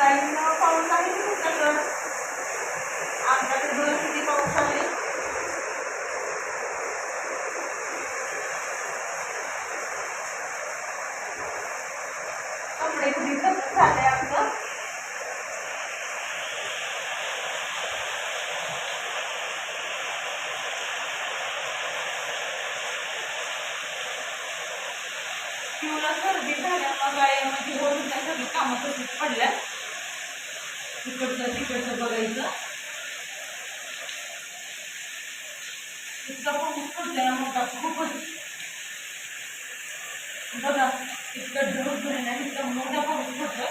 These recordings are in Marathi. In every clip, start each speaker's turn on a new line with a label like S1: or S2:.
S1: टाइम पाऊस आहे की तुमच्याकडं आमच्याकडे दोन किती पाऊस आहे कपडे किती सगळं झाले आमचं? पिवळा सर्दी झाल्यामुळे म्हणजे होऊन त्या सगळी कामं तशीच पडल्या तिकडचं तिकडचं बघायचं. इतका पण पडला ना मोठा खूपच. बघा इतकं ढग भरण्या इतका मोठा पण पडतोय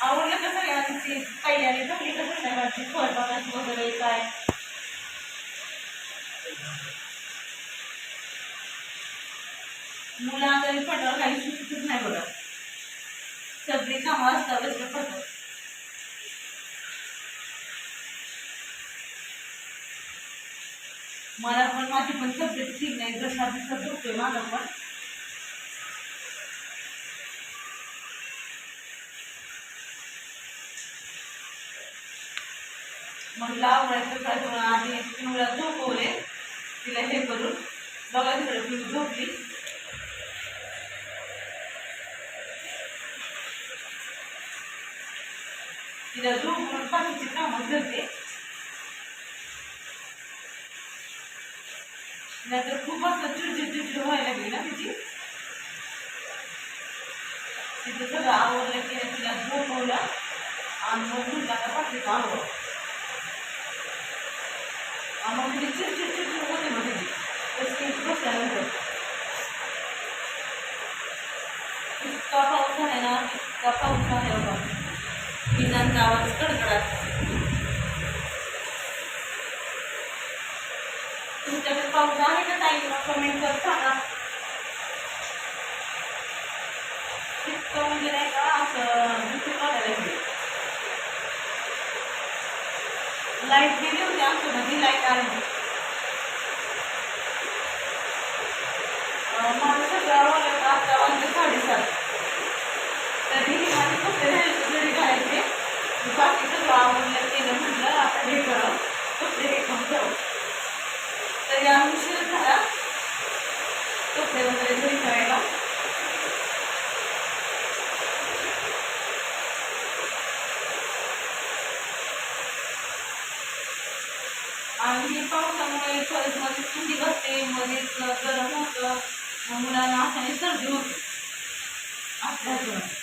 S1: आवडलं का सगळ्यांची तयारी झाली नाही माझी फळबागात वगैरे काय? मुलं आजारी पडल्यावर काही सुचतच नाही बघा सगळी कामं असतात पडतात मला पण माझी पण तब्येत ठीक नाही जसा दिसत होतोय माझा पण. म्हटलं आवडायचं काय थोडं आधी पिवळा झोपवले तिला हे करून. बघा तिकडे पिऊ झोपली. तिला झोपून बाकीची कामं करते नाहीतर चिडचिड व्हायला लागली ना तिची. तिथं सगळं आवडलं की तिला झोपवलं आणि मग म्हटलं का बाकीचं आवड आणि मग तिची चिडचिड चिडचिड होते मग तिची तसं बसल्यानंतर इतका पाऊस झाला ना इतका पाऊस झाला विजांचा आवाज कडकडाट तुमच्याकडे पाऊस आहे का ताई? कमेंट करत सांगा इतकं म्हणजे नाही का असं दिसून बघायला लाइट गेली होती आमच्या आमच्यामध्ये लाइट आली. माझं सगळं आवडलं आता वाजले साडेसात. तरी माझे कपडे घरी घालायचे. बाकी सगळं आवडलं केलं म्हटलं आता हे करा कपडे हे जाऊ तरी आम्ही उशीर झाला कपडे वगैरे घरी करायला आणि पावसामुळे परत मध्ये थंडी बसते मध्येच गरम होतं. मुलांना अशाने सर्दी होते असल्याचं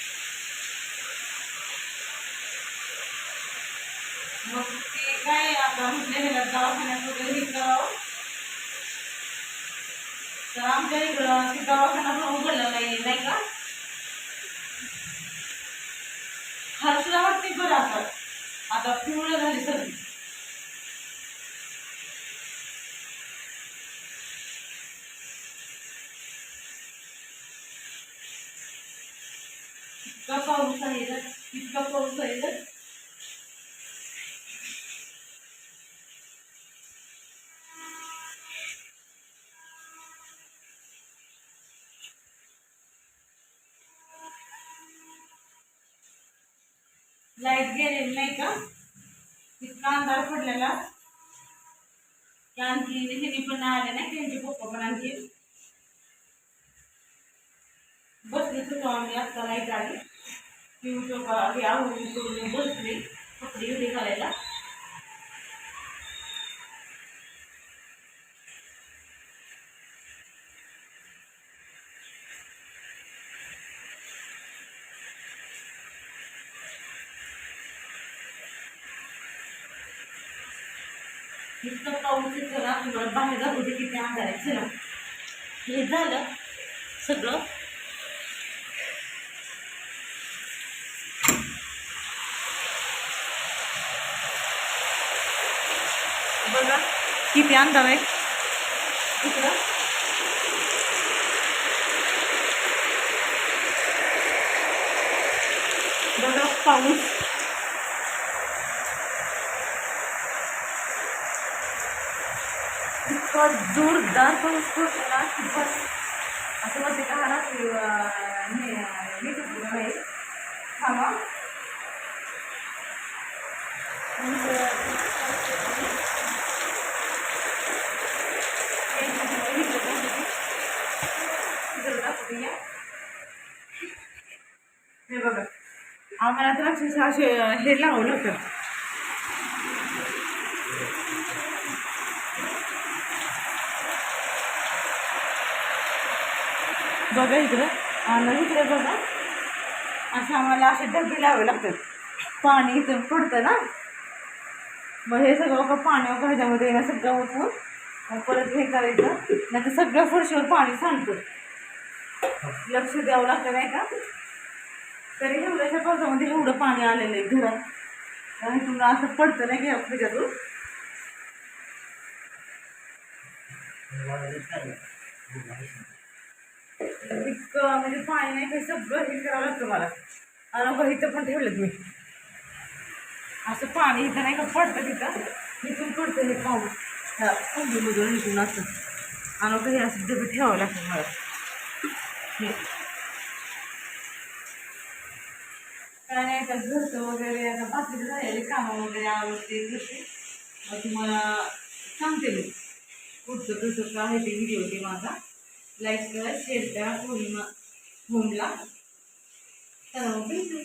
S1: मग ते काय आता म्हटले ह्याला दवाखान्यात वगैरे हे करावं. तर आमच्या इकडं ते दवाखाना पण उघडला नाही नाही का? हर्षला वाटते बरं आता. आता पिवळं झाली सर्दी इतका पाऊस आहे इतका पाऊस आहे लाइट गेलेली नाही का? इतका अंधार पडलेला. की आणखी ह्यांनी पण नाही आले नाही त्यांचे पप्पा पण आणखी. बसलीच होतो आम्ही आत्ता लाइट आली. पिऊ चोपा हे आवडून करून इतकं पाऊस येतो ना तुम्हाला बाहेर जाऊ दे किती अंधार आहे चला. हे झालं सगळं. बघा किती अंधार आहे. इकडं. बघा पाऊस. इतका जोरदार पाऊस पडतो ना बस. असं म्हणते का ना की, नाही थांबा. हे या. हे बघा. आम्हाला तर अक्षरशः असे हे लावलं होतं. बघा इकडं. आणि इकडे बघा. असं आम्हाला असे डबे लावावे लागतात. पाणी इथून पडतं ना? मग हे सगळं का पाणी वगैरे ह्याच्यामध्ये येणं सगळं उठवून मग परत हे करायचं. नाही तर फरशीवर पाणी सांगतं लक्ष द्यावं लागतं नाही का? तरी एवढ्याच्या पावसामध्ये एवढं पाणी आलेलं आहे घरात. आणि तुम्हाला असं पडतं नाही घ्या त्याच्यातून म्हणजे पाणी नाही काही सगळं हे करावं लागतं मला. आणि बघा इथं पण ठेवलं मी. असं पाणी इथं नाही का पडतं तिथं? इथून पडतं हे पाऊस. ह्या कुंडीमधून इथून असं. आणि बघ हे असं डबे ठेवावं लागतं मला. हे. काय नाही आता घरचं वगैरे आता बाकीचं झालेले कामं वगैरे आवडते घेते मग तुम्हाला सांगते मी. पुढचं कसं काय आहे ते व्हिडिओ ते माझा. लाईक करा शेअर करा होमला चला भेटू